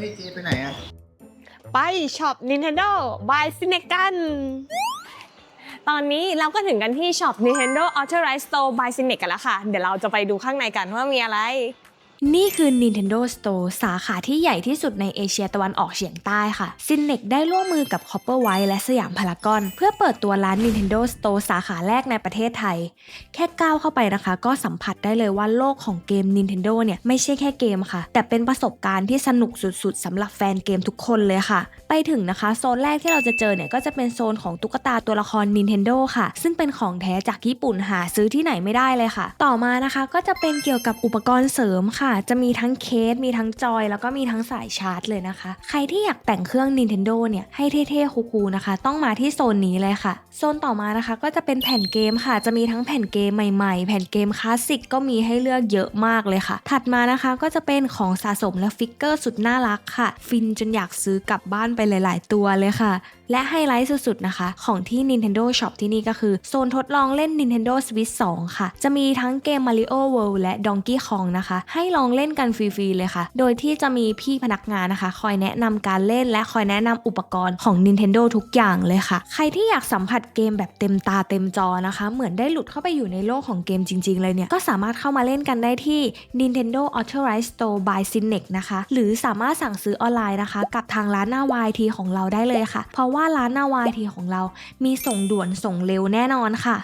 ฮ้ยเจไปไหนอะไปช็อป Nintendo by c i n e กันตอนนี้เราก็ถึงกันที่ช็อป Nintendo Authorized Store by c i n e กันแล้วค่ะ เดี๋ยวเราจะไปดูข้างในกันว่ามีอะไร นี่คือ Nintendo Store สาขาที่ใหญ่ที่สุดในเอเชียตะวันออกเฉียงใต้ค่ะซินเน c ได้ร่วมมือกับ Copperwhite และสยามพารากอน เพื่อเปิดตัวร้าน Nintendo Store สาขาแรกในประเทศไทย แค่ก้าวเข้าไปนะคะ ก็สัมผัสได้เลยว่าโลกของเกม Nintendo เนี่ยไม่ใช่แค่เกมค่ะ แต่เป็นประสบการณ์ที่สนุกสุดๆสำหรับแฟนเกมทุกคนเลยค่ะ ไปถึงนะคะ โซนแรกที่เราจะเจอเนี่ยก็จะเป็นโซนของตุ๊กตาตัวละคร Nintendo ค่ะ ซึ่งเป็นของแท้จากญี่ปุ่นหาซื้อที่ไหนไม่ได้เลยค่ะ ต่อมานะคะก็จะเป็นเกี่ยวกับอุปกรณ์เสริมค่ะจะมีทั้งเคส มีทั้งจอย แล้วก็มีทั้งสายชาร์จเลยนะคะ ใครที่อยากแต่งเครื่อง Nintendo เนี่ย ให้เท่ๆคูลๆนะคะ ต้องมาที่โซนนี้เลยค่ะ โซนต่อมานะคะ ก็จะเป็นแผ่นเกมค่ะ จะมีทั้งแผ่นเกมใหม่ๆ แผ่นเกมคลาสสิกก็มีให้เลือกเยอะมากเลยค่ะ ถัดมานะคะก็จะเป็นของสะสมและฟิกเกอร์สุดน่ารักค่ะ ฟินจนอยากซื้อกลับบ้านไปหลาย ๆ ตัวเลยค่ะ และไฮไลท์สุดๆนะคะ ของที่ Nintendo Shop ที่นี่ก็คือ โซนทดลองเล่น Nintendo Switch 2 ค่ะ จะมีทั้งเกม Mario World และ Donkey Kong นะคะ ให้ลองเล่นกันฟรีๆเลยค่ะ โดยที่จะมีพี่พนักงานนะคะ คอยแนะนำการเล่นและคอยแนะนำอุปกรณ์ของ Nintendo ทุกอย่างเลยค่ะ ใครที่อยากสัมผัสเกมแบบเต็มตาเต็มจอนะคะ เหมือนได้หลุดเข้าไปอยู่ในโลกของเกมจริง ๆ เลยเนี่ย ก็สามารถเข้ามาเล่นกันได้ที่ Nintendo Authorized Store by c i n e นะคะ หรือสามารถสั่งซื้อออนไลน์นะคะ กับทางร้านหน้า YT ของเราได้เลยค่ะ เพราะว่าว่าร้านหน้าทีของเรามีส่งด่วนส่งเร็วแน่นอนค่ะ